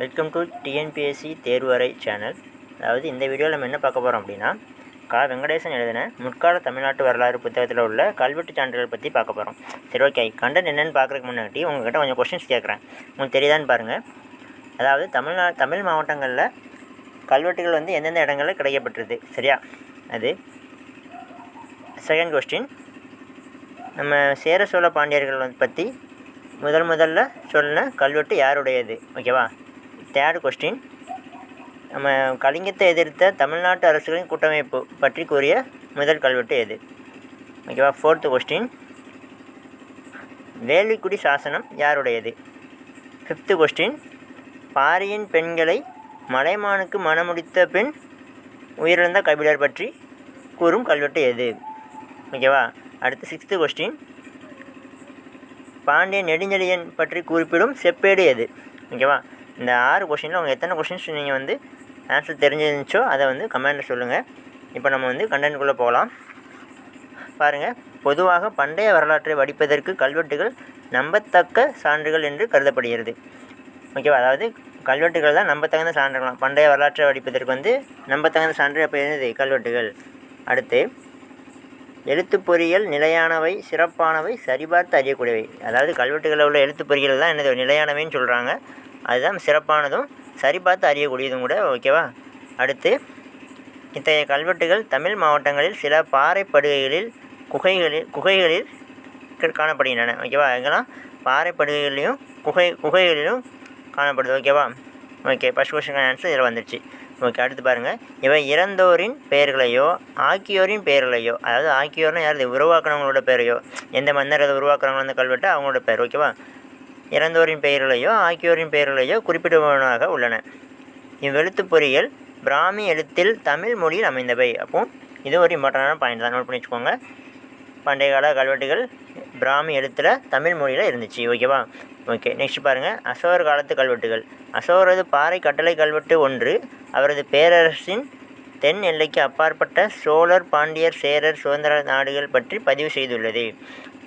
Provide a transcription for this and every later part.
Welcome to TNPSC தேர்வரை channel அதாவது இந்த வீடியோவில் நம்ம என்ன பார்க்க போகிறோம் அப்படின்னா கா. வெங்கடேசன் எழுதின முற்கால தமிழ்நாட்டு வரலாறு புத்தகத்தில் உள்ள கல்வெட்டு சான்றுகள் பற்றி பார்க்க போகிறோம் சரி ஓகே கண்டென்ட் என்னென்னு பார்க்குறதுக்கு முன்னாடி உங்கள்கிட்ட கொஞ்சம் கொஷின்ஸ் கேட்குறேன் உங்களுக்கு தெரியுதான்னு பாருங்கள் அதாவது தமிழ்நா தமிழ் மாவட்டங்களில் கல்வெட்டுகள் வந்து எந்தெந்த இடங்களில் கிடைக்கப்பட்டிருது சரியா? அது செகண்ட் கொஸ்டின் நம்ம சேர சோழ பாண்டியர்கள் பற்றி முதல் முதல்ல சொன்ன கல்வெட்டு யாருடையது? ஓகேவா தேர்ட் கொஸ்டின். நம்ம கலிங்கத்தை எதிர்த்த தமிழ்நாட்டு அரசுகளின் கூட்டமைப்பு பற்றி கூறிய முதல் கல்வெட்டு எது? ஓகேவா? ஃபோர்த்து கொஸ்டின் வேலிக்குடி சாசனம் யாருடையது? ஃபிஃப்த்து கொஸ்டின் பாரியின் பெண்களை மலைமானுக்கு மணமுடித்த பின் உயிரிழந்த கபிலர் பற்றி கூறும் கல்வெட்டு எது? ஓகேவா? அடுத்து சிக்ஸ்த்து கொஸ்டின் பாண்டிய நெடுஞ்செழியன் பற்றி குறிப்பிடும் செப்பேடு எது? ஓகேவா? இந்த ஆறு கொஷினில் அவங்க எத்தனை கொஷின்ஸ் நீங்கள் வந்து ஆன்சர் தெரிஞ்சிருந்துச்சோ அதை வந்து கமெண்டில் சொல்லுங்கள் இப்போ நம்ம வந்து கண்டென்ட்குள்ளே போகலாம். பாருங்கள் பொதுவாக பண்டைய வரலாற்றை வடிப்பதற்கு கல்வெட்டுகள் நம்பத்தக்க சான்றுகள் என்று கருதப்படுகிறது. ஓகேவா? அதாவது கல்வெட்டுகள் தான் நம்பத்தகுந்த சான்றுகளாம். பண்டைய வரலாற்றை வடிப்பதற்கு வந்து நம்பத்தகுந்த சான்று அப்போ என்னது? கல்வெட்டுகள். அடுத்து எழுத்து பொறியியல் நிலையானவை சிறப்பானவை சரிபார்த்து அறியக்கூடியவை. அதாவது கல்வெட்டுகளில் உள்ள எழுத்து பொறியியல் தான் என்னது? நிலையானவைன்னு சொல்கிறாங்க அதுதான் சிறப்பானதும் சரிபார்த்து அறியக்கூடியதும் கூட ஓகேவா? அடுத்து இத்தகைய கல்வெட்டுகள் தமிழ் மாவட்டங்களில் சில பாறைப்படுகைகளில் குகைகளில் குகைகளில் காணப்படுகின்றன ஓகேவா? எங்கெல்லாம் பாறைப்படுகைகளையும் குகை குகைகளிலும் காணப்படுது ஓகேவா? ஓகே ஃபஸ்ட் கொஸ்டின் ஆன்சர் இதில் வந்துடுச்சு ஓகே அடுத்து பாருங்கள் இவை இறந்தோரின் பெயர்களையோ ஆக்கியோரின் பெயர்களையோ அதாவது ஆக்கியோர்னா யார்? உருவாக்குறவங்களோட உருவாக்குனவங்களோட பேரையோ எந்த மன்னர் அதை உருவாக்குறாங்களோ அந்த கல்வெட்டு அவங்களோட பேர் ஓகேவா? இறந்தோரின் பெயர்களையோ ஆக்கியோரின் பெயர்களையோ குறிப்பிடுவனாக உள்ளன. இவ்வெழுத்துப் பொறியியல் பிராமி எழுத்தில் தமிழ் மொழியில் அமைந்தவை. அப்போ இது ஒரு இம்பார்ட்டண்டான பாயிண்ட் தான். நோட் பண்ணி வச்சுக்கோங்க. பண்டைய கால கல்வெட்டுகள் பிராமி எழுத்தில் தமிழ் மொழியில் இருந்துச்சு. ஓகேவா ஓகே நெக்ஸ்ட் பாருங்கள் அசோகர் காலத்து கல்வெட்டுகள். அசோகரது பாறை கட்டளை கல்வெட்டு ஒன்று அவரது பேரரசின் தென் எல்லைக்கு அப்பாற்பட்ட சோழர் பாண்டியர் சேரர் சுதந்திர நாடுகள் பற்றி பதிவு செய்துள்ளது.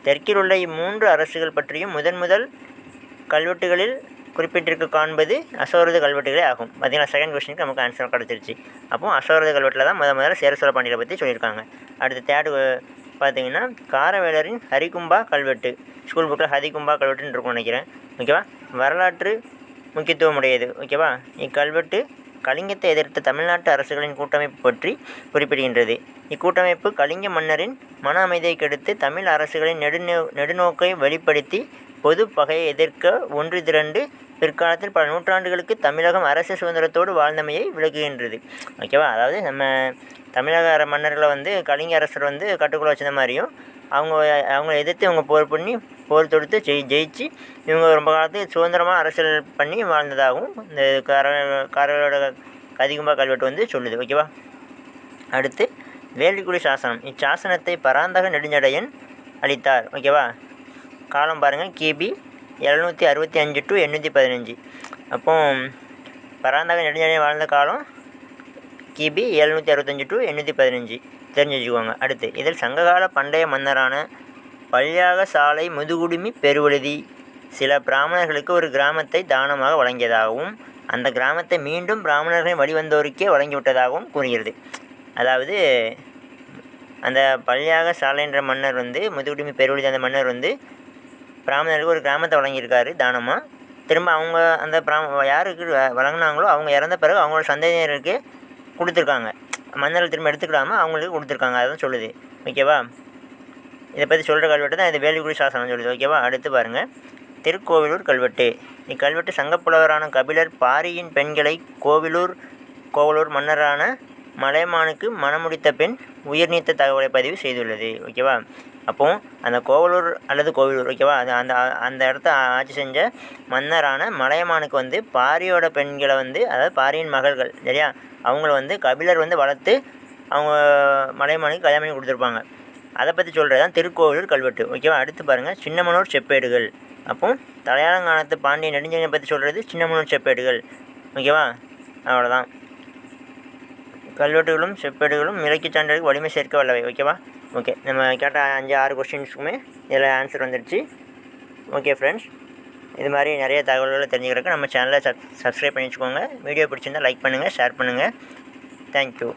தெற்கில் உள்ள இம்மூன்று அரசுகள் பற்றியும் முதன் முதல் கல்வெட்டுகளில் குறிப்பிட்டிருக்க காண்பது அசோரது கல்வெட்டுகளே ஆகும். பார்த்தீங்கன்னா செகண்ட் கொஸ்டினுக்கு நமக்கு ஆன்சர் கிடச்சிருச்சு. அப்போ அசோரது கல்வெட்டில் தான் முத முதல்ல சேர சோழ பாண்டியரை பற்றி சொல்லியிருக்காங்க. அடுத்து தேர்டு பார்த்தீங்கன்னா காரவேலரின் ஹரிகும்பா கல்வெட்டு. ஸ்கூல் புக்கில் ஹரிகும்பா கல்வெட்டுன்னு இருக்கும் நினைக்கிறேன். ஓகேவா? வரலாற்று முக்கியத்துவம் உடையது ஓகேவா? இக்கல்வெட்டு கலிங்கத்தை எதிர்த்த தமிழ்நாட்டு அரசுகளின் கூட்டமைப்பு பற்றி குறிப்பிடுகின்றது. இக்கூட்டமைப்பு கலிங்க மன்னரின் மன அமைதியை கெடுத்து தமிழ் அரசுகளின் நெடுநோ நெடுநோக்கை வெளிப்படுத்தி பொது பகையை எதிர்க்க ஒன்று திரண்டு பிற்காலத்தில் பல நூற்றாண்டுகளுக்கு தமிழகம் அரசு சுதந்திரத்தோடு வாழ்ந்தமையை விளக்குகின்றது. ஓகேவா அதாவது நம்ம தமிழக அர- மன்னர்களை வந்து கலிங்க அரசர் வந்து கட்டுக்குள்ள வச்சிருந்த மாதிரியும் அவங்க அவங்கள எதிர்த்து இவங்க போர் பண்ணி போர் தொடுத்து ஜெயி ஜெயிச்சு இவங்க ரொம்ப காலத்துக்கு சுதந்திரமாக அரசியல் பண்ணி வாழ்ந்ததாகவும் இந்த கார காரோட கதிகும்பா கல்வெட்டு வந்து சொல்லுது. ஓகேவா அடுத்து வேள்விக்குடி சாசனம். இச்சாசனத்தை பராந்தக நெடுஞ்சடையன் அளித்தார். ஓகேவா காலம் பாருங்கள் கிபி எழுநூற்றி அறுபத்தி அஞ்சு டு எண்ணூற்றி பதினஞ்சு. அப்போ பராந்தக நெடுஞ்சடையன் வாழ்ந்த காலம் கிபி எழுநூற்றி அறுபத்தஞ்சு டு எண்ணூற்றி பதினஞ்சு. தெரிஞ்சு வச்சுக்கோங்க அடுத்து இதில் சங்ககால பண்டைய மன்னரான பள்ளியாக சாலை முதுகுடுமி பெருவழுதி சில பிராமணர்களுக்கு ஒரு கிராமத்தை தானமாக வழங்கியதாகவும் அந்த கிராமத்தை மீண்டும் பிராமணர்களின் வழிவந்தோருக்கே வழங்கிவிட்டதாகவும் கூறுகிறது. அதாவது அந்த பல்யாக சாலைன்ற மன்னர் வந்து முதுகுடுமி பெருவழுதி அந்த மன்னர் வந்து பிராமணருக்கு ஒரு கிராமத்தை வழங்கியிருக்காரு தானமாக திரும்ப அவங்க அந்த பிராம யாருக்கு வ- அவங்க இறந்த பிறகு அவங்களோட சந்ததியினருக்கு கொடுத்துருக்காங்க. மன்னர்கள் திரும்ப எடுத்துக்கிடாமல் அவங்களுக்கு கொடுத்துருக்காங்க அதான் சொல்லுது. ஓகேவா? இதை பற்றி சொல்கிற கல்வெட்டு தான் இது வேலிக்குடி சாசனம் சொல்லுது. ஓகேவா? அடுத்து பாருங்கள் திருக்கோவிலூர் கல்வெட்டு. இக்கல்வெட்டு சங்கப்புலவரான கபிலர் பாரியின் பெண்களை கோவிலூர் கோவலூர் மன்னரான மலைமானுக்கு மணமுடித்த பெண் உயிர் நீத்த தகவலை பதிவு செய்துள்ளது. ஓகேவா? அப்போ அந்த கோவலூர் அல்லது கோவிலூர் ஓகேவா அது அந்த அந்த இடத்த ஆட்சி செஞ்ச மன்னரான மலையமானுக்கு வந்து பாரியோட பெண்களை வந்து அதாவது பாரியின் மகள்கள் சரியா? அவங்கள வந்து கபிலர் வந்து வளர்த்து அவங்க மலையமானுக்கு கல்யாணம் பண்ணி கொடுத்துருப்பாங்க. அதை பற்றி சொல்கிறது தான் திருக்கோவிலூர் கல்வெட்டு ஓகேவா அடுத்து பாருங்கள் சின்னமனூர் செப்பேடுகள். அப்போ தலையாளங்கானத்து பாண்டிய நெடுஞ்செழியனை பற்றி சொல்கிறது சின்னமனூர் செப்பேடுகள் ஓகேவா அவ்வளோதான் கல்வெட்டுகளும் செப்பேடுகளும் இலக்கிய சான்றுகளுக்கு வலிமை சேர்க்க வல்லவை ஓகேவா ஓகே நம்ம கேட்ட அஞ்சு ஆறு கொஸ்டின்ஸுக்குமே இதில் ஆன்சர் வந்துடுச்சு ஓகே ஃப்ரெண்ட்ஸ் இது மாதிரி நிறைய தகவல்களை தெரிஞ்சுக்கிறதுக்கு நம்ம சேனலை சப் சப்ஸ்கிரைப் பண்ணி வச்சுக்கோங்க வீடியோ பிடிச்சிருந்தா லைக் பண்ணுங்கள் ஷேர் பண்ணுங்கள் தேங்க்யூ